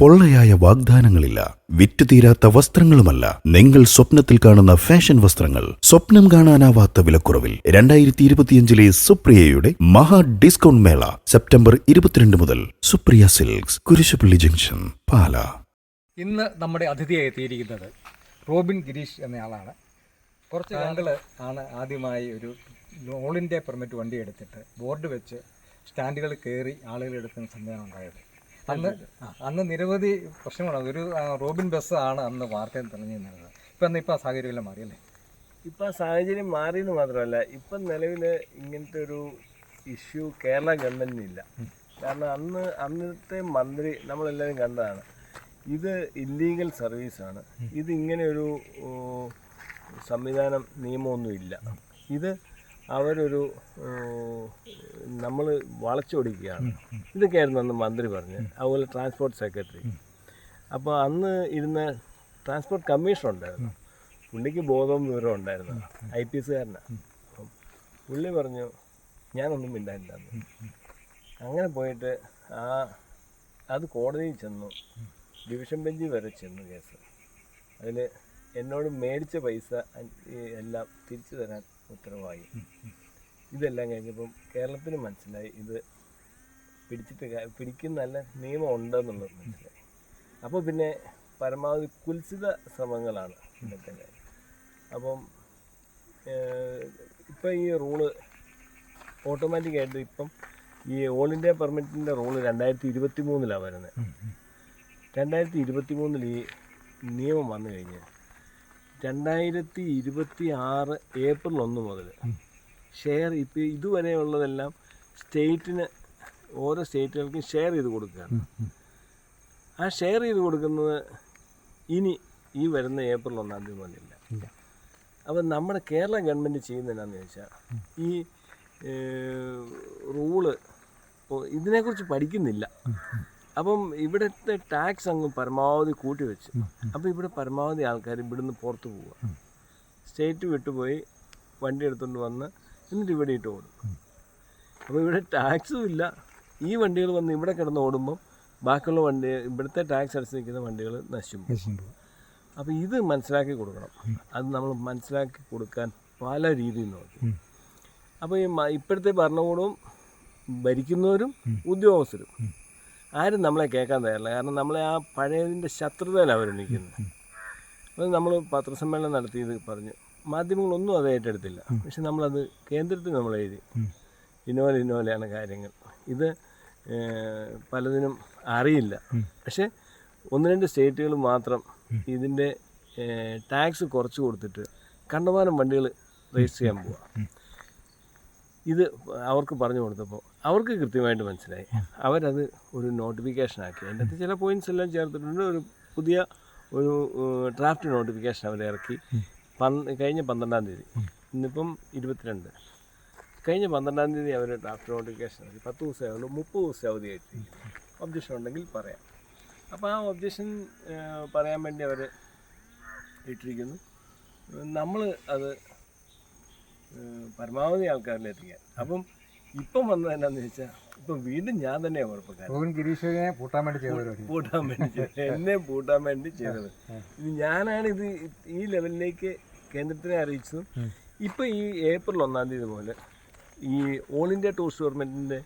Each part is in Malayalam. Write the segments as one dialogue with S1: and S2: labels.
S1: പൊള്ളയായ വാഗ്ദാനങ്ങളില്ല. വിറ്റുതീരാത്ത വസ്ത്രങ്ങളുമല്ല. നിങ്ങൾ സ്വപ്നത്തിൽ കാണുന്ന ഫാഷൻ വസ്ത്രങ്ങൾ സ്വപ്നം കാണാനാവാത്ത വിലക്കുറവിൽ രണ്ടായിരത്തി ഇരുപത്തിയഞ്ചിലെ സുപ്രിയയുടെ മഹാ ഡിസ്കൗണ്ട് മേള സെപ്റ്റംബർ ഇരുപത്തിരണ്ട് മുതൽ സുപ്രിയ സിൽക്സ് കുരിശുപള്ളി ജംഗ്ഷൻ പാല.
S2: ഇന്ന് നമ്മുടെ അതിഥിയായി എത്തിയിരിക്കുന്നത് റോബിൻ ഗിരീഷ് എന്നയാളാണ്. കുറച്ച് താങ്കൾ ആണ് ആദ്യമായി ഒരു ഓൾ ഇന്ത്യ പെർമിറ്റ് വണ്ടി എടുത്തിട്ട് ബോർഡ് വെച്ച് സ്റ്റാൻഡുകൾ കയറി ആളുകൾ എടുക്കുന്ന സംവിധാനം ഉണ്ടായത്. അന്ന് അന്ന് നിരവധി പ്രശ്നങ്ങളാണ് ഒരു റോബിൻ ബസ് ആണ് അന്ന് വാർത്തയിൽ തെളിഞ്ഞു നിന്നത് ഇപ്പം അന്ന് ഇപ്പം ആ സാഹചര്യമെല്ലാം മാറിയല്ലേ?
S3: ഇപ്പം ആ സാഹചര്യം മാറിയെന്ന് മാത്രമല്ല ഇപ്പം നിലവിൽ ഇങ്ങനത്തെ ഒരു ഇഷ്യൂ കേരള ഗവൺമെന്റിനില്ല കാരണം അന്ന് അന്നത്തെ മന്ത്രി നമ്മളെല്ലാവരും കണ്ടതാണ്. ഇത് ഇല്ലീഗൽ സർവീസാണ് ഇത് ഇങ്ങനെ ഒരു സംവിധാനം നിയമമൊന്നുമില്ല ഇത് അവരൊരു നമ്മൾ വളച്ചൊടിക്കുകയാണ് ഇതൊക്കെയായിരുന്നു അന്ന് മന്ത്രി പറഞ്ഞത് അതുപോലെ ട്രാൻസ്പോർട്ട് സെക്രട്ടറി അപ്പോൾ അന്ന് ഇരുന്ന ട്രാൻസ്പോർട്ട് കമ്മീഷണർ ഉണ്ടായിരുന്നു. പുള്ളിക്ക് ബോധവും വിവരവും ഉണ്ടായിരുന്നു. ഐ പി എസ്സുകാരനാണ് പുള്ളി പറഞ്ഞു ഞാനൊന്നും മിണ്ടാനില്ല. അങ്ങനെ പോയിട്ട് ആ അത് കോടതിയിൽ ചെന്നു. ഡിവിഷൻ ബെഞ്ചിൽ വരെ ചെന്നു കേസ്. അതിൽ എന്നോട് മേടിച്ച പൈസ എല്ലാം തിരിച്ചു തരാൻ ഉത്തരവായി. ഇതെല്ലാം കഴിഞ്ഞപ്പം കേരളത്തിന് മനസ്സിലായി ഇത് പിടിച്ചിട്ട് പിടിക്കുന്ന നല്ല നിയമം ഉണ്ടെന്നുള്ളത് മനസ്സിലായി. അപ്പോൾ പിന്നെ പരമാവധി കുൽസിത ശ്രമങ്ങളാണ് കാര്യം. അപ്പം ഇപ്പം ഈ റൂൾ ഓട്ടോമാറ്റിക്കായിട്ട് ഇപ്പം ഈ ഓൾ ഇന്ത്യ പെർമിറ്റിന്റെ റൂൾ രണ്ടായിരത്തി ഇരുപത്തി മൂന്നിലാണ് വരുന്നത് രണ്ടായിരത്തി ഇരുപത്തി മൂന്നിൽ ഈ നിയമം വന്നു കഴിഞ്ഞ് രണ്ടായിരത്തി ഇരുപത്തി ആറ് ഏപ്രിൽ ഒന്ന് മുതൽ ഷെയർ ഇപ്പോൾ ഇതുവരെയുള്ളതെല്ലാം സ്റ്റേറ്റിന് ഓരോ സ്റ്റേറ്റുകൾക്കും ഷെയർ ചെയ്ത് കൊടുക്കുകയാണ്. ആ ഷെയർ ചെയ്ത് കൊടുക്കുന്നത് ഇനി ഈ വരുന്ന ഏപ്രിൽ ഒന്നാം തീയതി മുതലില്ല
S2: ഇല്ല.
S3: അപ്പം നമ്മുടെ കേരള ഗവൺമെന്റ് ചെയ്യുന്ന എന്നാന്ന് ചോദിച്ചാൽ ഈ റൂൾ ഇതിനെക്കുറിച്ച് പഠിക്കുന്നില്ല. അപ്പം ഇവിടുത്തെ ടാക്സ് അങ്ങ് പരമാവധി കൂട്ടി വെച്ച്. അപ്പോൾ ഇവിടെ പരമാവധി ആൾക്കാർ ഇവിടുന്ന് പുറത്ത് പോവുക സ്റ്റേറ്റ് വിട്ടുപോയി വണ്ടി എടുത്തുകൊണ്ട് വന്ന് എന്നിട്ട് ഇവിടെ ഇട്ട് ഓടും. അപ്പോൾ ഇവിടെ ടാക്സും ഇല്ല. ഈ വണ്ടികൾ വന്ന് ഇവിടെ കിടന്ന് ഓടുമ്പം ബാക്കിയുള്ള വണ്ടി ഇവിടുത്തെ ടാക്സ് അടച്ച് നിൽക്കുന്ന വണ്ടികൾ നശിച്ചു പോകും. അപ്പോൾ ഇത് മനസ്സിലാക്കി കൊടുക്കണം. അത് നമ്മൾ മനസ്സിലാക്കി കൊടുക്കാൻ പല രീതിയിൽ നോക്കി. അപ്പോൾ ഈ ഇപ്പോഴത്തെ ഭരണകൂടവും ഭരിക്കുന്നവരും ഉദ്യോഗസ്ഥരും ആരും നമ്മളെ കേൾക്കാൻ തയ്യാറില്ല. കാരണം നമ്മളെ ആ പഴയതിന്റെ ശത്രുതയിലാണ് അവർ നിൽക്കുന്നത്. അത് നമ്മൾ പത്രസമ്മേളനം നടത്തി ഇത് പറഞ്ഞു. മാധ്യമങ്ങളൊന്നും അത് ഏറ്റെടുത്തില്ല. പക്ഷെ നമ്മളത് കേന്ദ്രത്തിൽ നമ്മൾ എഴുതി. ഇന്നോല ഇന്നോലയാണ് കാര്യങ്ങൾ. ഇത് പലതിനും അറിയില്ല. പക്ഷേ ഒന്ന് രണ്ട് സ്റ്റേറ്റുകൾ മാത്രം ഇതിന്റെ ടാക്സ് കുറച്ച് കൊടുത്തിട്ട് കണ്ടമാനം വണ്ടികൾ രജിസ്റ്റർ ചെയ്യാൻ പോവാം. ഇത് അവർക്ക് പറഞ്ഞു കൊടുത്തപ്പോൾ അവർക്ക് കൃത്യമായിട്ട് മനസ്സിലായി. അവരത് ഒരു നോട്ടിഫിക്കേഷൻ ആക്കി. അതിന്റെ അകത്ത് ചില പോയിന്റ്സ് എല്ലാം ചേർത്തിട്ടുണ്ട്. ഒരു പുതിയ ഒരു ഡ്രാഫ്റ്റ് നോട്ടിഫിക്കേഷൻ അവർ ഇറക്കി. കഴിഞ്ഞ പന്ത്രണ്ടാം തീയതി. ഇന്നിപ്പം ഇരുപത്തിരണ്ട്. കഴിഞ്ഞ പന്ത്രണ്ടാം തീയതി അവർ ഡ്രാഫ്റ്റ് നോട്ടിഫിക്കേഷൻ ഇറക്കി. പത്ത് ദിവസമേ ആയുള്ളൂ മുപ്പത് ദിവസം അവധിയായിട്ട് ഒബ്ജക്ഷൻ ഉണ്ടെങ്കിൽ പറയാം. അപ്പോൾ ആ ഒബ്ജക്ഷൻ പറയാൻ വേണ്ടി അവർ ഇട്ടിരിക്കുന്നു. നമ്മൾ അത് പരമാവധി ആൾക്കാരിലെത്തിക്കാൻ അപ്പം ഇപ്പം വന്നത് എന്നാന്ന് വെച്ചാൽ ഇപ്പം വീണ്ടും ഞാൻ തന്നെയാണ് കുഴപ്പക്കാരൻ
S2: ഗിരീഷിനെ പൂട്ടാൻ വേണ്ടി ചെയ്തത്
S3: പൂട്ടാൻ വേണ്ടി എന്നെ പൂട്ടാൻ വേണ്ടി ചെയ്തത് ഞാനാണ് ഇത് ഈ ലെവലിലേക്ക് കേന്ദ്രത്തിനെ അറിയിച്ചതും. ഇപ്പം ഈ ഏപ്രിൽ ഒന്നാം തീയതി പോലെ ഈ ഓൾ ഇന്ത്യ ടൂറിസ്റ്റ് ഗവൺമെന്റിന്റെ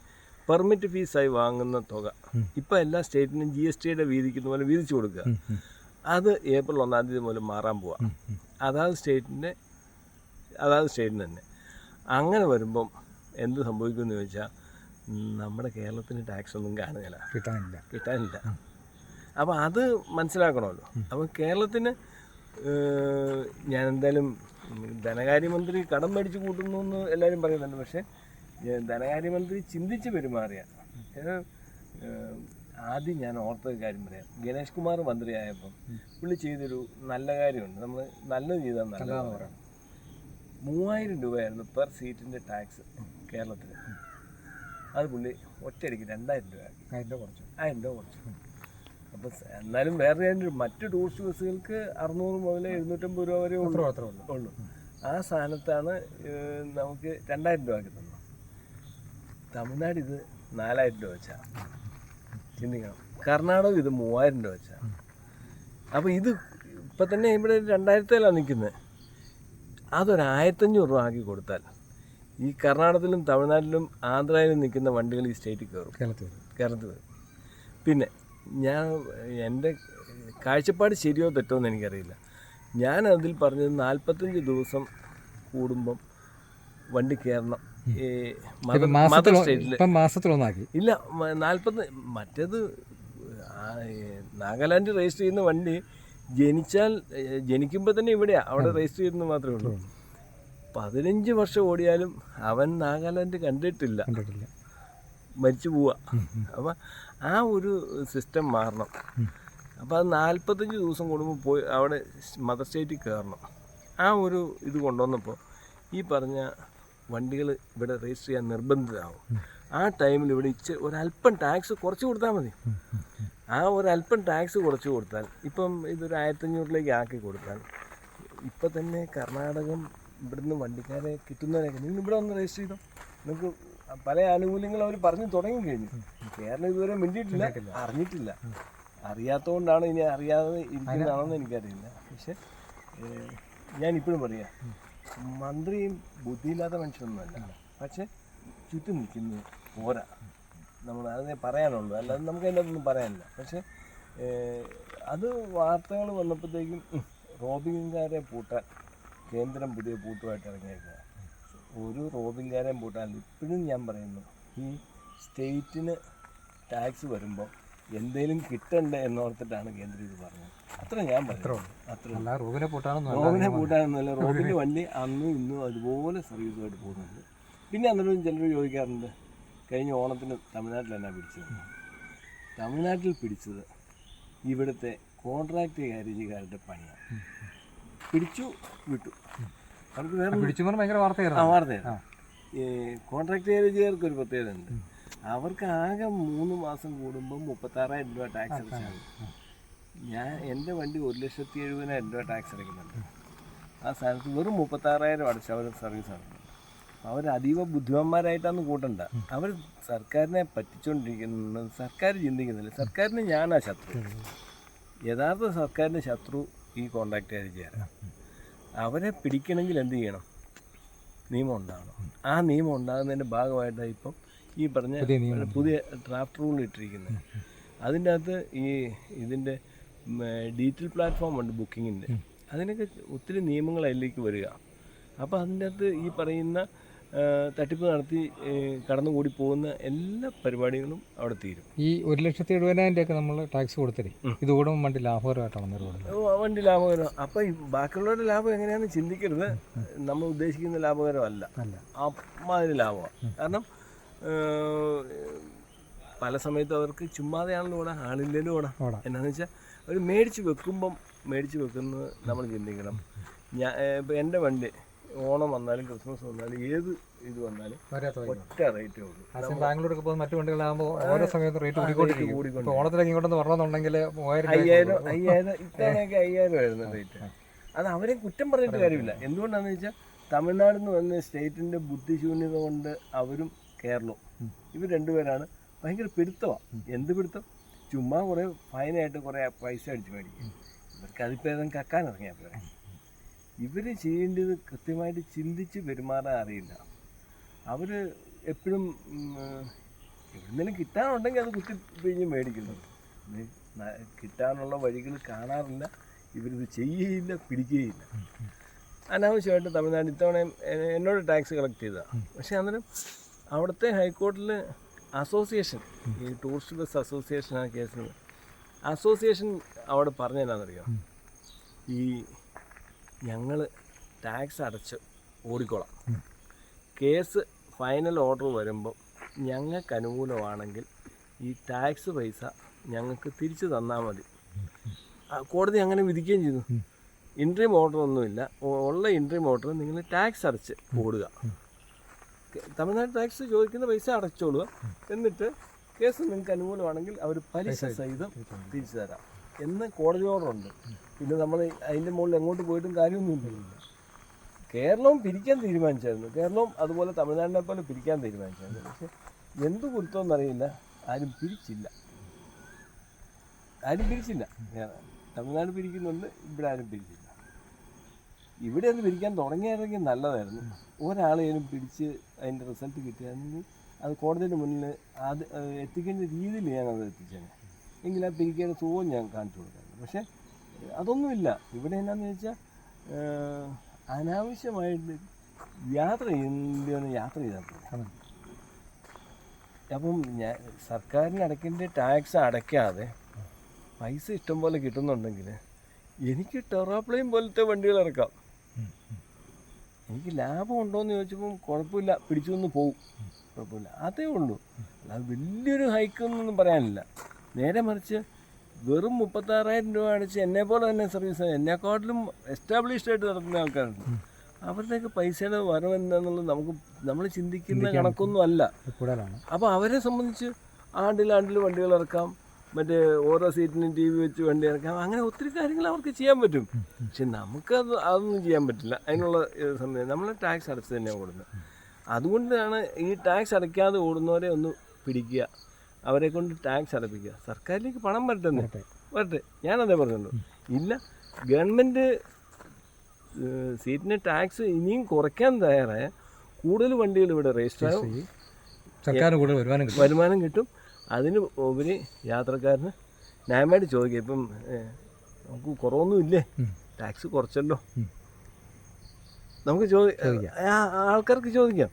S3: പെർമിറ്റ് ഫീസായി വാങ്ങുന്ന തുക ഇപ്പം എല്ലാ സ്റ്റേറ്റിനും ജി എസ് ടിയുടെ വീതിക്കുന്ന പോലെ വീതിച്ചു കൊടുക്കുക. അത് ഏപ്രിൽ ഒന്നാം തീയതി മുതൽ മാറാൻ പോവാം. അതാത് സ്റ്റേറ്റിന്റെ അതാത് സ്റ്റേറ്റിന് തന്നെ. അങ്ങനെ വരുമ്പം എന്ത് സംഭവിക്കുമെന്ന് ചോദിച്ചാൽ നമ്മുടെ കേരളത്തിന് ടാക്സ് ഒന്നും കാണുകയില്ല
S2: കിട്ടാനില്ല.
S3: കിട്ടാനില്ല അപ്പോൾ അത് മനസ്സിലാക്കണമല്ലോ. അപ്പം കേരളത്തിന് ഞാൻ എന്തായാലും ധനകാര്യമന്ത്രി കടം മേടിച്ച് കൂട്ടുന്നു എന്ന് എല്ലാവരും പറയുന്നുണ്ട്. പക്ഷേ ധനകാര്യമന്ത്രി ചിന്തിച്ച് പെരുമാറിയ. ആദ്യം ഞാൻ ഓർത്ത ഒരു കാര്യം പറയാം. ഗണേഷ് കുമാർ മന്ത്രിയായപ്പം പുള്ളി ചെയ്തൊരു നല്ല കാര്യമുണ്ട്. നമ്മൾ നല്ലത് ചെയ്താൽ നല്ലതാണ് പറയാം മൂവായിരം രൂപയായിരുന്നു പെർ സീറ്റിന്റെ ടാക്സ്. കേരളത്തിൽ. അത് പുള്ളി ഒറ്റയടിക്ക് രണ്ടായിരം രൂപ. ആയിരം
S2: രൂപ കുറച്ചു.
S3: ആയിരം രൂപ കുറച്ചു. അപ്പോൾ എന്നാലും വേറെ മറ്റു ടൂറിസ്റ്റ് ബസ്സുകൾക്ക് അറുന്നൂറ് മുതൽ എഴുന്നൂറ്റമ്പത് രൂപ വരെ ഉള്ളൂ.
S2: മാത്രമേ ഉള്ളൂ.
S3: ഉള്ളൂ. ആ സ്ഥാനത്താണ് നമുക്ക് രണ്ടായിരം രൂപ കിട്ടുന്നത്. തമിഴ്നാട് ഇത് നാലായിരം രൂപ വെച്ചാ. ചിന്തിക്കണം. കർണാടക ഇത് മൂവായിരം രൂപ വെച്ചാ. അപ്പോൾ ഇത് ഇപ്പം തന്നെ ഇവിടെ രണ്ടായിരത്തിലാണ് നിൽക്കുന്നത് അതൊരായിരത്തഞ്ഞൂറ് രൂപ ആക്കി കൊടുത്താൽ ഈ കർണാടകത്തിലും തമിഴ്നാട്ടിലും ആന്ധ്രയിലും നിൽക്കുന്ന വണ്ടികൾ ഈ സ്റ്റേറ്റിൽ കയറും.
S2: കേരളത്തിൽ
S3: കേരളത്തിൽ പിന്നെ ഞാൻ എന്റെ കാഴ്ചപ്പാട് ശരിയോ തെറ്റോ എന്ന് എനിക്കറിയില്ല. ഞാൻ അതിൽ പറഞ്ഞത് നാൽപ്പത്തഞ്ച് ദിവസം കൂടുമ്പം വണ്ടി കയറണം.
S2: മാസത്തിലൊന്നാക്കി.
S3: ഇല്ല മ- നാൽപ്പത് മറ്റേത് നാഗാലാൻഡ് രജിസ്റ്റർ ചെയ്യുന്ന വണ്ടി ജനിച്ചാൽ ജനിക്കുമ്പോൾ തന്നെ ഇവിടെയാണ് അവിടെ രജിസ്റ്റർ ചെയ്യുന്നത് മാത്രമേ ഉള്ളൂ. പതിനഞ്ച് വർഷം ഓടിയാലും അവൻ നാഗാലാൻഡ് കണ്ടിട്ടില്ല.
S2: കണ്ടിട്ടില്ല.
S3: മരിച്ചു പോവുക അപ്പം ആ ഒരു സിസ്റ്റം മാറണം. അപ്പോൾ അത് നാൽപ്പത്തഞ്ച് ദിവസം കൂടുമ്പോൾ പോയി അവിടെ മദർ സ്റ്റേറ്റിൽ കയറണം ആ ഒരു ഇത് കൊണ്ടുവന്നപ്പോൾ ഈ പറഞ്ഞ വണ്ടികൾ ഇവിടെ രജിസ്റ്റർ ചെയ്യാൻ നിർബന്ധിതമാവും ആ ടൈമിൽ ഇവിടെ ഇച്ച് ഒരല്പം ടാക്സ് കുറച്ച് കൊടുത്താൽ മതി. ആ ഒരല്പം ടാക്സ് കുറച്ച് കൊടുത്താൽ ഇപ്പം ഇതൊരു ആയിരത്തഞ്ഞൂറിലേക്ക് ആക്കി കൊടുത്താൽ ഇപ്പം തന്നെ കർണാടകം ഇവിടുന്ന് വണ്ടിക്കാരെ കിട്ടുന്നവരെയൊക്കെ നിങ്ങൾ ഇവിടെ ഒന്ന് രജിസ്റ്റർ ചെയ്തോ? നിങ്ങൾക്ക് പല ആനുകൂല്യങ്ങളും അവർ പറഞ്ഞു തുടങ്ങി കഴിഞ്ഞു. കേരളം ഇതുവരെ മിണ്ടിയിട്ടില്ല അറിഞ്ഞിട്ടില്ല. അറിയാത്തതുകൊണ്ടാണ് ഇനി അറിയാതെ ഇരിക്കുന്നതാണെന്ന് എനിക്കറിയില്ല. പക്ഷെ ഞാൻ ഇപ്പോഴും പറയാം മന്ത്രിയും ബുദ്ധിയില്ലാത്ത മനുഷ്യനൊന്നുമല്ല. പക്ഷെ ചുറ്റും നിൽക്കുന്നത് പോരാ. നമ്മൾ അതിനെ പറയാനുള്ളൂ. അല്ലാതെ നമുക്ക് അതിന്റെ ഒന്നും പറയാനില്ല. പക്ഷെ അത് വാർത്തകൾ വന്നപ്പോഴത്തേക്കും റോബിങ്ങുകാരെ പൂട്ടാൻ കേന്ദ്രം പുതിയ പൂട്ടുമായിട്ട് ഇറങ്ങിയേക്കുക ഒരു റോബിൻകാരെയും പൂട്ടാൻ ഇപ്പോഴും ഞാൻ പറയുന്നു ഈ സ്റ്റേറ്റിന് ടാക്സ് വരുമ്പോൾ എന്തേലും കിട്ടണ്ടേ എന്നോർത്തിട്ടാണ് കേന്ദ്രം ഇത് പറഞ്ഞത്. അത്ര ഞാൻ അത്ര
S2: റൂബിനെ
S3: റോബിനെ റോബിന്റെ വണ്ടി അന്നും ഇന്നും അതുപോലെ സർവീസുമായിട്ട് പോകുന്നുണ്ട്. പിന്നെ അന്നേരം ചിലർ ചോദിക്കാറുണ്ട് കഴിഞ്ഞ ഓണത്തിന് തമിഴ്നാട്ടിൽ എന്നാ പിടിച്ചത്? തമിഴ്നാട്ടിൽ പിടിച്ചത് ഇവിടുത്തെ കോൺട്രാക്ട് ഗാരേജുകാരുടെ പണിയാണ് പിടിച്ചു വിട്ടു. അവർക്ക് വേറെ
S2: പിടിച്ചു ഭയങ്കര വാർത്തയായിരുന്നു.
S3: ആ വാർത്തയാണ് ഈ കോൺട്രാക്ട് ഗാരേജുകാർക്ക് ഒരു പ്രത്യേകത ഉണ്ട് അവർക്ക് ആകെ മൂന്ന് മാസം കൂടുമ്പോൾ മുപ്പത്താറായിരം രൂപ ടാക്സ് അടച്ചാണ് ഞാൻ എന്റെ വണ്ടി ഒരു ലക്ഷത്തി എഴുപതിനായിരം രൂപ ടാക്സ് അടയ്ക്കുന്നുണ്ട് ആ സ്ഥാനത്ത് വെറും മുപ്പത്താറായിരം അടച്ച അവർ സർവീസ് നടത്തുന്നത് അവർ അതീവ ബുദ്ധിമാന്മാരായിട്ടാണ് കൂട്ടണ്ട. അവർ സർക്കാരിനെ പറ്റിച്ചുകൊണ്ടിരിക്കുന്നു സർക്കാർ ചിന്തിക്കുന്നില്ല. സർക്കാരിന് ഞാനാ ശത്രു. യഥാർത്ഥ സർക്കാരിന്റെ ശത്രു ഈ കോണ്ടാക്ട് ചെയ്ത് ഗാരേജുകാരാണ് അവരെ പിടിക്കണമെങ്കിൽ എന്ത് ചെയ്യണം? നിയമം ഉണ്ടാകണം ആ നിയമം ഉണ്ടാകുന്നതിന്റെ ഭാഗമായിട്ടാണ് ഇപ്പം ഈ പറഞ്ഞ
S2: പുതിയ
S3: ഡ്രാഫ്റ്റ് റൂൾ ഇട്ടിരിക്കുന്നത് അതിന്റെ അകത്ത് ഈ ഇതിന്റെ ഡിജിറ്റൽ പ്ലാറ്റ്ഫോം ഉണ്ട് ബുക്കിങ്ങിന്റെ അതിനൊക്കെ ഒത്തിരി നിയമങ്ങൾ അതിലേക്ക് വരിക. അപ്പോൾ അതിന്റെ അകത്ത് ഈ പറയുന്ന തട്ടിപ്പ് നടത്തി കടന്നുകൂടി പോകുന്ന എല്ലാ പരിപാടികളും അവിടെ തീരും.
S2: ഈ ഒരു ലക്ഷത്തി എഴുപതിനായിരം രൂപയൊക്കെ നമ്മൾ ടാക്സ് കൊടുത്തില്ലേ? ഇതുകൂടെ വണ്ടി ലാഭകരമായിട്ടാണ്
S3: ഓ, വണ്ടി ലാഭകരം. അപ്പം ഈ ബാക്കിയുള്ളവരുടെ ലാഭം എങ്ങനെയാണെന്ന് ചിന്തിക്കരുത്. നമ്മൾ ഉദ്ദേശിക്കുന്ന ലാഭകരമല്ല.
S2: അല്ല.
S3: അമ്മാതിരി ലാഭമാണ് കാരണം പല സമയത്തും അവർക്ക് ചുമ്മാതെയാണല്ലോ ഓടാ ആളില്ലേലും ഓടാ.
S2: ഓടാം.
S3: എന്നാന്ന് വെച്ചാൽ അവർ മേടിച്ച് വെക്കുമ്പം മേടിച്ച് വെക്കുന്നത് നമ്മൾ ചിന്തിക്കണം. ഞാൻ ഇപ്പം എന്റെ വണ്ടി ഓണം വന്നാലും ക്രിസ്മസ് വന്നാലും ഏത് ഇത് വന്നാലും ഒറ്റ റേറ്റേ ഉള്ളൂ.
S2: ബാംഗ്ലൂരൊക്കെ പോകുന്ന മറ്റു വണ്ടികളാകുമ്പോൾ ഓരോ സമയത്ത് റേറ്റ് കൂടിക്കൊണ്ടിരിക്കും. ഓണത്തിലേക്ക് ഇങ്ങോട്ടൊന്ന് വരണമെന്നുണ്ടെങ്കിൽ
S3: അയ്യായിരം അയ്യായിരം ഇത്തവണയൊക്കെ അയ്യായിരം ആയിരുന്നു റേറ്റ് അത് അവരെ കുറ്റം പറഞ്ഞിട്ട് കാര്യമില്ല. എന്തുകൊണ്ടാന്ന് വെച്ചാൽ തമിഴ്നാട് എന്ന് പറഞ്ഞ സ്റ്റേറ്റിന്റെ ബുദ്ധിശൂന്യത കൊണ്ട് അവരും കേരളവും ഇവർ രണ്ടുപേരാണ്. ഭയങ്കര പിടുത്തമാണ് എന്ത് പിടുത്തം? ചുമ്മാ കുറേ ഫൈനായിട്ട് കുറേ പൈസ അടിച്ച് മേടിക്കും. ഇവർക്ക് അതിപ്പോൾ കക്കാൻ ഇറങ്ങിയാൽ പോരെ. ഇവർ ചെയ്യേണ്ടത് കൃത്യമായിട്ട് ചിന്തിച്ച് പെരുമാറാൻ അറിയില്ല. അവർ എപ്പോഴും എവിടെന്നെങ്കിലും കിട്ടാനുണ്ടെങ്കിൽ അത് കുത്തി പിഴിഞ്ഞ് മേടിക്കുന്നു കിട്ടാനുള്ള വഴികൾ കാണാറില്ല. ഇവരിത് ചെയ്യുകയില്ല പിടിക്കുകയില്ല അനാവശ്യമായിട്ട് തമിഴ്നാട് ഇത്തവണ എന്നോട് ടാക്സ് കളക്ട് ചെയ്തതാണ് പക്ഷേ അന്നേരം അവിടുത്തെ ഹൈക്കോടതിയിൽ അസോസിയേഷൻ ഈ ടൂറിസ്റ്റ് ബസ് അസോസിയേഷൻ ആ കേസിൽ അസോസിയേഷൻ അവിടെ പറഞ്ഞതെന്നാണെന്നറിയാം ഈ ഞങ്ങൾ ടാക്സ് അടച്ച് ഓടിക്കോളാം. കേസ് ഫൈനൽ ഓർഡർ വരുമ്പം ഞങ്ങൾക്ക് അനുകൂലമാണെങ്കിൽ ഈ ടാക്സ് പൈസ ഞങ്ങൾക്ക് തിരിച്ചു തന്നാൽ മതി. കോടതി അങ്ങനെ വിധിക്കുകയും ചെയ്തു. ഇൻട്രീം ഓർഡർ ഒന്നുമില്ല. ഉള്ള ഇൻട്രീം ഓർഡർ നിങ്ങൾ ടാക്സ് അടച്ച് ഓടുക. തമിഴ്നാട് ടാക്സ് ചോദിക്കുന്ന പൈസ അടച്ചോളുക. എന്നിട്ട് കേസ് നിങ്ങൾക്ക് അനുകൂലമാണെങ്കിൽ അവർ പലിശ സഹിതം തിരിച്ചു തരാം. എന്ന് കോടതി ഓർഡർ ഉണ്ട് പിന്നെ നമ്മൾ അതിന്റെ മുകളിൽ എങ്ങോട്ട് പോയിട്ടും കാര്യമൊന്നും കാര്യമൊന്നുമില്ല. കേരളവും പിരിക്കാൻ തീരുമാനിച്ചായിരുന്നു. കേരളവും അതുപോലെ തമിഴ്നാടിനെ പോലെ പിരിക്കാൻ തീരുമാനിച്ചായിരുന്നു. പക്ഷെ എന്ത് കുരുത്തമെന്നറിയില്ല ആരും പിരിച്ചില്ല. ആരും പിരിച്ചില്ല. തമിഴ്നാട് പിരിക്കുന്നുണ്ട് ഇവിടെ ആരും പിരിച്ചില്ല. ഇവിടെ ഒന്ന് പിരിക്കാൻ തുടങ്ങിയായിരുന്നെങ്കിൽ നല്ലതായിരുന്നു. ഒരാളെയും പിടിച്ച് അതിന്റെ റിസൾട്ട് കിട്ടിയാണെങ്കിൽ അത് കോടതിയുടെ മുന്നിൽ അത് എത്തിക്കേണ്ട രീതിയിൽ ഞാനത് എത്തിച്ചേനെ. എങ്കിൽ ആ പിരിക്കേണ്ട സുഖവും ഞാൻ കാണിച്ചു കൊടുക്കാറുണ്ട് പക്ഷേ അതൊന്നുമില്ല. ഇവിടെ എന്നാന്ന് ചോദിച്ചാൽ അനാവശ്യമായിട്ട് യാത്ര ചെയ്യുന്ന യാത്ര ചെയ്താൽ. അപ്പം ഞാൻ സർക്കാരിന് അടയ്ക്കേണ്ട ടാക്സ് അടയ്ക്കാതെ പൈസ ഇഷ്ടം പോലെ കിട്ടുന്നുണ്ടെങ്കിൽ എനിക്ക് ടെറാപ്ലെയിൻ പോലത്തെ വണ്ടികൾ ഇറക്കാം എനിക്ക് ലാഭം ഉണ്ടോയെന്ന് ചോദിച്ചപ്പം കുഴപ്പമില്ല പിടിച്ചു നിന്ന് പോവും. കുഴപ്പമില്ല. അതേ ഉള്ളൂ. അല്ലാതെ വലിയൊരു ഹൈക്കൊന്നും പറയാനില്ല. നേരെ മറിച്ച് വെറും മുപ്പത്താറായിരം രൂപ അടിച്ച് എന്നെ പോലെ തന്നെ സർവീസ് എന്നെക്കാട്ടിലും എസ്റ്റാബ്ലിഷ്ഡ് ആയിട്ട് നടക്കുന്ന ആൾക്കാരുണ്ട്. അവരുടെയൊക്കെ പൈസയുടെ വരവ് എന്താണെന്നുള്ളത് നമുക്ക് നമ്മൾ ചിന്തിക്കുന്ന കണക്കൊന്നും അല്ല. അപ്പോൾ അവരെ സംബന്ധിച്ച് ആണ്ടിൽ ആണ്ടിൽ വണ്ടികൾ ഇറക്കാം. മറ്റേ ഓരോ സീറ്റിനും ടി വി വെച്ച് വണ്ടി ഇറക്കാം. അങ്ങനെ ഒത്തിരി കാര്യങ്ങൾ അവർക്ക് ചെയ്യാൻ പറ്റും. പക്ഷെ നമുക്കത് അതൊന്നും ചെയ്യാൻ പറ്റില്ല. അതിനുള്ള സമയം. നമ്മൾ ടാക്സ് അടച്ച് തന്നെയാണ് കൊടുക്കുന്നത് അതുകൊണ്ടാണ് ഈ ടാക്സ് അടയ്ക്കാതെ ഓടുന്നവരെ ഒന്ന് പിടിക്കുക. അവരെ കൊണ്ട് ടാക്സ് അടപ്പിക്കുക. സർക്കാരിലേക്ക് പണം വരട്ടെന്ന്.
S2: വരട്ടെ.
S3: ഞാനതേ പറഞ്ഞുള്ളൂ. ഇല്ല ഗവൺമെന്റ് സീറ്റിന് ടാക്സ് ഇനിയും കുറയ്ക്കാൻ തയ്യാറായ കൂടുതൽ വണ്ടികൾ ഇവിടെ രജിസ്റ്റർ ആകും
S2: സർക്കാർ സർക്കാരിന് കൂടുതൽ വരുമാനം കിട്ടും.
S3: വരുമാനം കിട്ടും. അതിന് ഉപരി യാത്രക്കാരന് ന്യായമായിട്ട് ചോദിക്കുക ഇപ്പം നമുക്ക് കുറവൊന്നും ഇല്ലേ? ടാക്സ് കുറച്ചല്ലോ. നമുക്ക് ചോദി
S2: ചോദിക്കാം.
S3: ആൾക്കാർക്ക് ചോദിക്കാം.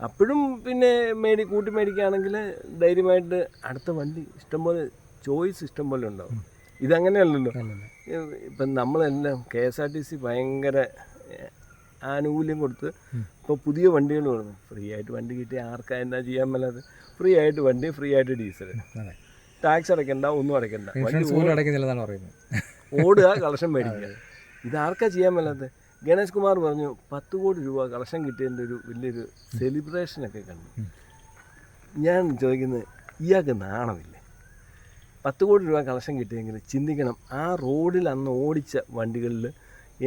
S3: അപ്പോഴും പിന്നെ മേടി കൂട്ടി മേടിക്കുകയാണെങ്കിൽ ധൈര്യമായിട്ട് അടുത്ത വണ്ടി ഇഷ്ടംപോലെ ചോയ്സ് ഇഷ്ടംപോലെ ഉണ്ടാവും. ഇതങ്ങനെയല്ലല്ലോ. ഇപ്പം നമ്മളെല്ലാം K S R T C ഭയങ്കര ആനുകൂല്യം കൊടുത്ത് ഇപ്പോൾ പുതിയ വണ്ടികൾ വരുന്നു ഫ്രീ ആയിട്ട് വണ്ടി കിട്ടി ആർക്കാ എന്താ ചെയ്യാൻ മേലാതെ ഫ്രീ ആയിട്ട് വണ്ടി ഫ്രീ ആയിട്ട് ഡീസൽ ടാക്സ് അടയ്ക്കണ്ട ഒന്നും അടയ്ക്കണ്ട. ഓടുക കളക്ഷൻ മേടിക്കുക. ഇത് ആർക്കാ ചെയ്യാൻ മേലാതെ ഗണേഷ് കുമാർ പറഞ്ഞു പത്ത് കോടി രൂപ കളക്ഷൻ കിട്ടിയതിന്റെ ഒരു വലിയൊരു സെലിബ്രേഷനൊക്കെ കണ്ടു. ഞാൻ ചോദിക്കുന്നത് ഇയാൾക്ക് നാണമില്ലേ? പത്ത് കോടി രൂപ കളക്ഷൻ കിട്ടിയെങ്കിൽ ചിന്തിക്കണം ആ റോഡിൽ അന്ന് ഓടിച്ച വണ്ടികളിൽ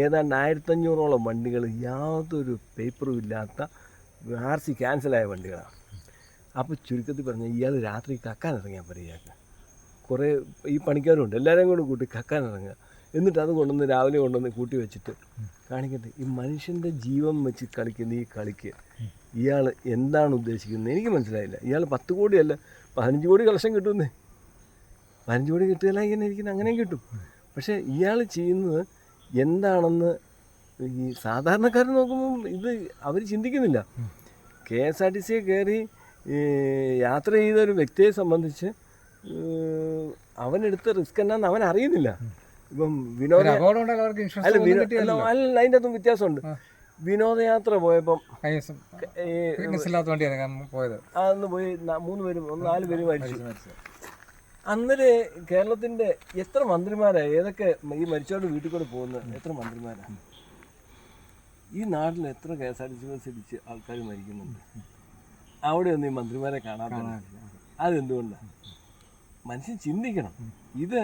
S3: ഏതാണ്ട് ആയിരത്തഞ്ഞൂറോളം വണ്ടികൾ യാതൊരു പേപ്പറും ഇല്ലാത്ത ആർ സി ക്യാൻസലായ വണ്ടികളാണ്. അപ്പോൾ ചുരുക്കത്തിൽ പറഞ്ഞാൽ ഇയാൾ രാത്രി കക്കാൻ ഇറങ്ങിയാൽ പറയും ഇയാൾക്ക്. കുറേ ഈ പണിക്കാരുണ്ട് എല്ലാവരെയും കൂടെ കൂട്ടി കക്കാൻ ഇറങ്ങുക. എന്നിട്ട് അത് കൊണ്ടുവന്ന് രാവിലെ കൊണ്ടുവന്ന് കൂട്ടി വെച്ചിട്ട് കാണിക്കട്ടെ. ഈ മനുഷ്യന്റെ ജീവൻ വെച്ച് കളിക്കുന്ന ഈ കളിക്ക് ഇയാൾ എന്താണ് ഉദ്ദേശിക്കുന്നത്? എനിക്ക് മനസ്സിലായില്ല. ഇയാൾ പത്ത് കോടിയല്ല പതിനഞ്ച് കോടി കളക്ഷൻ കിട്ടുന്നേ പതിനഞ്ച് കോടി കിട്ടിയാൽ ഇങ്ങനെ ഇരിക്കുന്ന അങ്ങനെയും കിട്ടും. പക്ഷേ ഇയാൾ ചെയ്യുന്നത് എന്താണെന്ന് ഈ സാധാരണക്കാർ നോക്കുമ്പോൾ ഇത് അവർ ചിന്തിക്കുന്നില്ല. കെ എസ് ആർ ടി സിയെ കയറി യാത്ര ചെയ്ത ഒരു വ്യക്തിയെ സംബന്ധിച്ച് അവനെടുത്ത റിസ്ക് എന്നാന്ന് അവൻ അറിയുന്നില്ല. ഇപ്പം വിനോദ അല്ല അതിന്റെ അകത്തും വ്യത്യാസമുണ്ട്. വിനോദയാത്ര പോയപ്പം
S2: പോയത്.
S3: അന്ന് പോയി മൂന്ന് പേരും ഒന്ന് നാല് പേരും മരിച്ചു. അന്നേരെ കേരളത്തിന്റെ എത്ര മന്ത്രിമാരാ? ഏതൊക്കെ ഈ മരിച്ചവരുടെ വീട്ടിൽ കൂടെ പോകുന്നത് എത്ര മന്ത്രിമാരാ? ഈ നാട്ടിൽ എത്ര K S R T C bus ഇടിച്ച് ആൾക്കാർ മരിക്കുന്നുണ്ട്? അവിടെ ഒന്നും ഈ മന്ത്രിമാരെ കാണാത്ത അതെന്തുകൊണ്ടാണ് മനുഷ്യൻ ചിന്തിക്കണം. ഇത്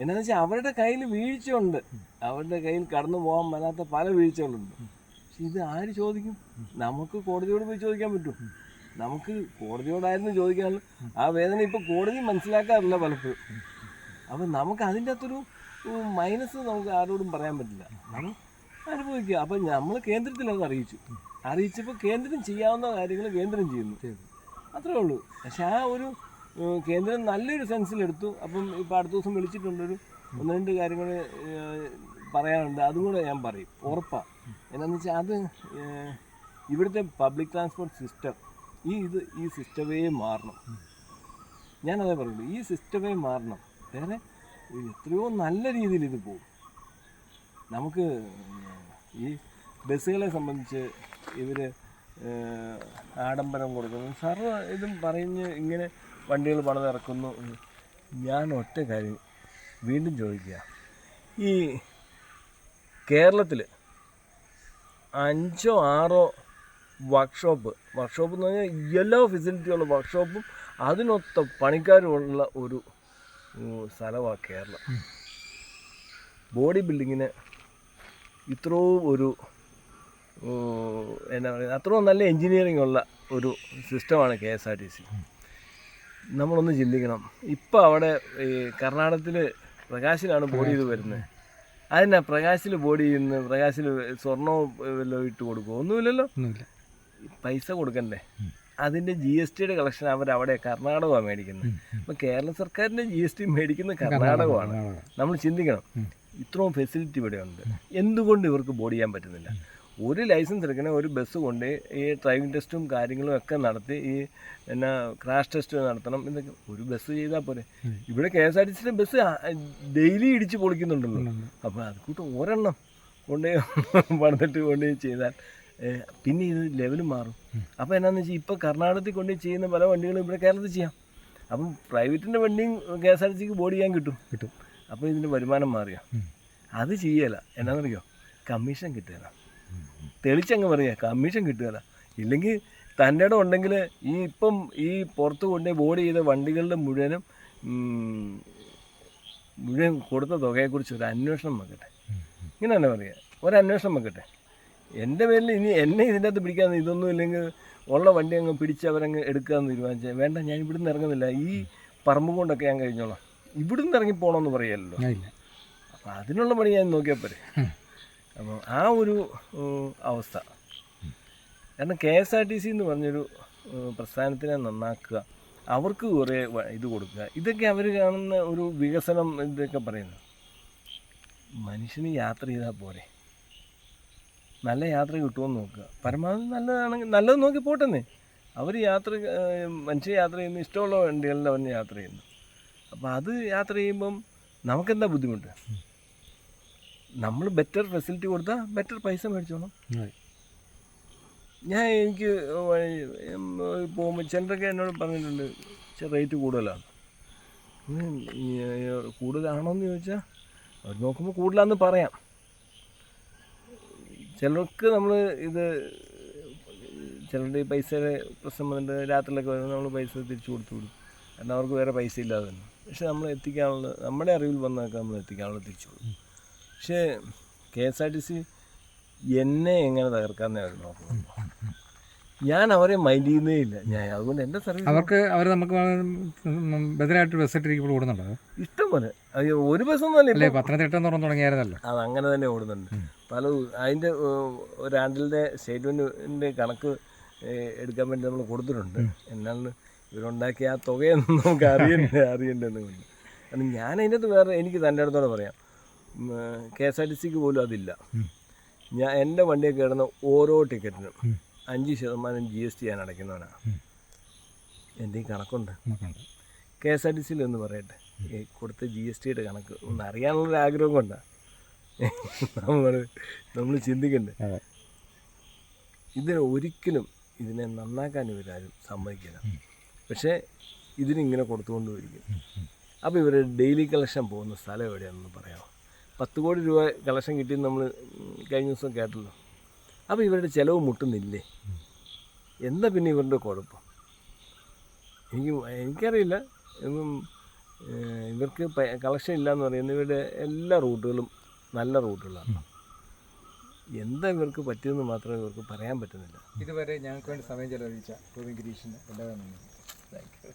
S3: എന്നാന്ന് വെച്ചാൽ അവരുടെ കയ്യിൽ വീഴ്ചയുണ്ട്. അവരുടെ കയ്യിൽ കടന്നു പോകാൻ മേലാത്ത പല വീഴ്ചകളുണ്ട്. പക്ഷെ ഇത് ആര് ചോദിക്കും? നമുക്ക് കോടതിയോട് പോയി ചോദിക്കാൻ പറ്റും. നമുക്ക് കോടതിയോടായിരുന്നു ചോദിക്കാനുള്ള. ആ വേദന ഇപ്പൊ കോടതി മനസ്സിലാക്കാറില്ല പലപ്പോഴും. അപ്പം നമുക്ക് അതിന്റെ അകത്തൊരു മൈനസ് നമുക്ക് ആരോടും പറയാൻ പറ്റില്ല. അനുഭവിക്കുക അപ്പം നമ്മൾ കേന്ദ്രത്തിൽ അത് അറിയിച്ചു. അറിയിച്ചപ്പോൾ കേന്ദ്രം ചെയ്യാവുന്ന കാര്യങ്ങൾ കേന്ദ്രം ചെയ്യുന്നു. അത്രേ ഉള്ളൂ. പക്ഷെ ആ ഒരു കേന്ദ്രം നല്ലൊരു സെൻസിലെടുത്തു അപ്പം ഇപ്പം അടുത്ത ദിവസം വിളിച്ചിട്ടുണ്ടൊരു ഒന്ന് രണ്ട് കാര്യങ്ങൾ പറയാനുണ്ട്. അതും കൂടെ ഞാൻ പറയും. ഉറപ്പാണ് എന്നാന്ന് വെച്ചാൽ അത് ഇവിടുത്തെ പബ്ലിക് ട്രാൻസ്പോർട്ട് സിസ്റ്റം ഈ ഇത് ഈ സിസ്റ്റമേ മാറണം. ഞാനതേ പറയുള്ളൂ. ഈ സിസ്റ്റമേ മാറണം. വേറെ എത്രയോ നല്ല രീതിയിൽ ഇത് പോകും. നമുക്ക് ഈ ബസ്സുകളെ സംബന്ധിച്ച് ഇവർ ആഡംബരം കൊടുക്കുന്നു. സർവ ഇതും പറഞ്ഞ് ഇങ്ങനെ വണ്ടികൾ പണിതിറക്കുന്നു ഞാൻ ഒറ്റ കാര്യം വീണ്ടും ചോദിക്കുക. ഈ കേരളത്തിൽ അഞ്ചോ ആറോ വർക്ക്ഷോപ്പ് വർക്ക്ഷോപ്പ് എന്ന് പറഞ്ഞാൽ എല്ലാ ഫെസിലിറ്റിയുള്ള വർക്ക്ഷോപ്പും അതിനൊത്ത പണിക്കാരുമുള്ള ഒരു സ്ഥലമാണ് കേരളം. ബോഡി ബിൽഡിങ്ങിന് ഇത്രയും ഒരു എന്നാ പറയുക അത്രയും നല്ല എൻജിനീയറിംഗ് ഉള്ള ഒരു സിസ്റ്റമാണ് K S R T C. നമ്മളൊന്ന് ചിന്തിക്കണം. ഇപ്പം അവിടെ ഈ കർണാടകത്തിൽ പ്രകാശിലാണ് ബോഡി ചെയ്ത് വരുന്നത്. അതിനാ പ്രകാശിൽ ബോഡി ചെയ്യുന്ന പ്രകാശിൽ സ്വർണവും വല്ലതും ഇട്ട് കൊടുക്കുമോ ഒന്നുമില്ലല്ലോ.
S2: ഒന്നുമില്ല.
S3: പൈസ കൊടുക്കണ്ടേ? അതിന്റെ ജി എസ് ടിയുടെ കളക്ഷൻ അവർ അവിടെ കർണാടകമാണ് മേടിക്കുന്നത്. അപ്പം കേരള സർക്കാരിന്റെ ജി എസ് ടി മേടിക്കുന്ന കർണാടകമാണ് നമ്മൾ ചിന്തിക്കണം. ഇത്രയും ഫെസിലിറ്റി ഇവിടെ ഉണ്ട് എന്തുകൊണ്ട് ഇവർക്ക് ബോഡി ചെയ്യാൻ പറ്റുന്നില്ല? ഒരു ലൈസൻസ് എടുക്കണേ ഒരു ബസ് കൊണ്ട് ഈ ഡ്രൈവിംഗ് ടെസ്റ്റും കാര്യങ്ങളും ഒക്കെ നടത്തി ഈ എന്നാ ക്രാഷ് ടെസ്റ്റ് നടത്തണം എന്നൊക്കെ. ഒരു ബസ് ചെയ്താൽ പോരെ. ഇവിടെ കെ എസ് ആർ ടി സിയുടെ ബസ് ഡെയിലി ഇടിച്ച് പൊളിക്കുന്നുണ്ടല്ലോ. അപ്പോൾ അത് കൂട്ടം ഒരെണ്ണം കൊണ്ട് പണിതിട്ട് കൊണ്ട് ചെയ്താൽ പിന്നെ ഇത് ലെവൽ മാറും. അപ്പോൾ എന്നാന്ന് വെച്ചാൽ ഇപ്പോൾ കർണാടകത്തിൽ കൊണ്ട് ചെയ്യുന്ന പല വണ്ടികളും ഇവിടെ കേരളത്തിൽ ചെയ്യാം. അപ്പം പ്രൈവറ്റിന്റെ വണ്ടിയും കെ എസ് ആർ ടി സിക്ക് ബോർഡ് ചെയ്യാൻ കിട്ടും.
S2: കിട്ടും.
S3: അപ്പോൾ ഇതിന്റെ വരുമാനം മാറിയാ. അത് ചെയ്യല. എന്നാണെന്നറിയോ കമ്മീഷൻ കിട്ടുകയില്ല തെളിച്ചങ്ങ് പറഞ്ഞ കമ്മീഷൻ കിട്ടുകയില്ല ഇല്ലെങ്കിൽ തന്റെ ഇടം ഉണ്ടെങ്കിൽ ഈ ഇപ്പം ഈ പുറത്ത് കൊണ്ടുപോയി ബോർഡ് ചെയ്ത വണ്ടികളുടെ മുഴുവനും മുഴുവൻ കൊടുത്ത തുകയെക്കുറിച്ച് ഒരു അന്വേഷണം വെക്കട്ടെ. ഇങ്ങനെ തന്നെ പറയുക ഒരന്വേഷണം വെക്കട്ടെ. എന്റെ പേരിൽ ഇനി എന്നെ ഇതിന്റെ അകത്ത് പിടിക്കാൻ ഇതൊന്നും ഇല്ലെങ്കിൽ ഉള്ള വണ്ടി അങ്ങ് പിടിച്ച് അവരങ്ങ് എടുക്കാമെന്ന് തീരുമാനിച്ചാൽ വേണ്ട ഞാൻ ഇവിടുന്ന് ഇറങ്ങുന്നില്ല. ഈ പറമ്പ് കൊണ്ടൊക്കെ ഞാൻ കഴിഞ്ഞോളാം. ഇവിടുന്ന് ഇറങ്ങി പോകണമെന്ന്
S2: പറയുമല്ലോ
S3: അപ്പം അതിനുള്ള പണി ഞാൻ നോക്കിയാൽ പോരെ. അപ്പോൾ ആ ഒരു അവസ്ഥ. കാരണം K S R T C എന്ന് പറഞ്ഞൊരു പ്രസ്ഥാനത്തിനെ നന്നാക്കുക അവർക്ക് കുറേ ഇത് കൊടുക്കുക ഇതൊക്കെ അവർ കാണുന്ന ഒരു വികസനം ഇതൊക്കെ പറയുന്നത്. മനുഷ്യന് യാത്ര ചെയ്താൽ പോരെ. നല്ല യാത്ര കിട്ടുമെന്ന് നോക്കുക. പരമാവധി നല്ലതാണെങ്കിൽ നല്ലത് നോക്കി പോട്ടെന്നേ. അവർ യാത്ര മനുഷ്യ യാത്ര ചെയ്യുന്ന ഇഷ്ടമുള്ള വണ്ടികളിൽ അവൻ യാത്ര ചെയ്യുന്നു. അപ്പോൾ അത് യാത്ര ചെയ്യുമ്പം നമുക്കെന്താ ബുദ്ധിമുട്ട്? നമ്മൾ ബെറ്റർ ഫെസിലിറ്റി കൊടുത്താൽ ബെറ്റർ പൈസ മേടിച്ചോണം. ഞാൻ എനിക്ക് പോകുമ്പോൾ ചിലരൊക്കെ എന്നോട് പറഞ്ഞിട്ടുണ്ട് റേറ്റ് കൂടുതലാണ്. കൂടുതലാണോ എന്ന് ചോദിച്ചാൽ അവർ നോക്കുമ്പോൾ കൂടുതലാണെന്ന് പറയാം. ചിലർക്ക് നമ്മൾ ഇത് ചിലരുടെ ഈ പൈസയുടെ പ്രശ്നം വന്നിട്ട് രാത്രിയിലൊക്കെ വരുമ്പോൾ നമ്മൾ പൈസ തിരിച്ചു കൊടുത്തു വിടും. കാരണം അവർക്ക് വേറെ പൈസ ഇല്ലാതെ തന്നെ. പക്ഷെ നമ്മൾ എത്തിക്കാനുള്ള നമ്മുടെ അറിവിൽ വന്നൊക്കെ നമ്മൾ എത്തിക്കാനുള്ള തിരിച്ചു കൊടുക്കും. പക്ഷേ K S R T C എന്നെ എങ്ങനെ തകർക്കാമെന്ന് അവർ നോക്കുന്നത് ഞാൻ അവരെ മൈൻഡ് ചെയ്യുന്നേ ഇല്ല. ഞാൻ അതുകൊണ്ട് എന്റെ സർവീസ്
S2: അവർക്ക് അവർ നമുക്ക് ബദലായിട്ട് ബസ് ഇട്ടിരിക്കുമ്പോൾ ഓടുന്നുണ്ടോ?
S3: ഇഷ്ടം പോലെ. അയ്യോ ഒരു ബസ്സൊന്നും
S2: അല്ലേ പത്തനംതിട്ട പറഞ്ഞു തുടങ്ങിയായിരുന്നല്ലോ.
S3: അത് അങ്ങനെ തന്നെ ഓടുന്നുണ്ട്. പല അതിന്റെ ഒരു ആണ്ടിന്റെ സ്റ്റേറ്റ്മെന്റിന്റെ കണക്ക് എടുക്കാൻ വേണ്ടി നമ്മൾ കൊടുത്തിട്ടുണ്ട്. എന്നാണ് ഇവരുണ്ടാക്കിയ ആ തുകയൊന്നും നമുക്ക് അറിയണ്ടേ അറിയണ്ടെന്ന് കൊണ്ട് കാരണം ഞാൻ അതിന്റെ അകത്ത് വേറെ എനിക്ക് തന്റെ അടുത്തോടെ പറയാം. കെ എസ് ആർ ടി സിക്ക് പോലും അതില്ല. ഞാൻ എന്റെ വണ്ടിയിൽ കയറുന്ന ഓരോ ടിക്കറ്റിനും അഞ്ച് ശതമാനം ജി എസ് ടി ഞാൻ അടയ്ക്കുന്നവനാണ് എന്റെ ഈ കണക്കുണ്ട്? കെ എസ് ആർ ടി സിയിൽ ഒന്ന് പറയട്ടെ. കൊടുത്ത ജി എസ് ടിയുടെ കണക്ക് ഒന്ന് അറിയാനുള്ളൊരു ആഗ്രഹം കൊണ്ടാണ് നമ്മൾ നമ്മൾ ചിന്തിക്കണ്ടേ ഇതിനെ ഒരിക്കലും ഇതിനെ നന്നാക്കാൻ ഇവരാരും സമ്മതിക്കില്ല. പക്ഷേ ഇതിനിങ്ങനെ കൊടുത്തുകൊണ്ട് വരിക്കും അപ്പോൾ ഇവർ ഡെയിലി കളക്ഷൻ പോകുന്ന സ്ഥലം എവിടെയാണെന്ന് പറയാമോ? പത്ത് കോടി രൂപ കളക്ഷൻ കിട്ടി നമ്മൾ കഴിഞ്ഞ ദിവസം കേട്ടല്ലോ. അപ്പോൾ ഇവരുടെ ചിലവ് മുട്ടുന്നില്ലേ? എന്താ പിന്നെ ഇവരുടെ കുഴപ്പം? എനിക്ക് എനിക്കറിയില്ല. ഇവർക്ക് കളക്ഷൻ ഇല്ല എന്ന് പറയുന്നത് ഇവരുടെ എല്ലാ റൂട്ടുകളും നല്ല റൂട്ടുകളാണ്. എന്താ ഇവർക്ക് പറ്റിയെന്ന് മാത്രമേ ഇവർക്ക് പറയാൻ പറ്റുന്നില്ല.
S2: ഇതുവരെ ഞങ്ങൾക്ക് വേണ്ടി സമയം ചെലവഴിച്ച ഗോവിന്ദ് ഗിരീഷിന് എല്ലാവരും താങ്ക് യു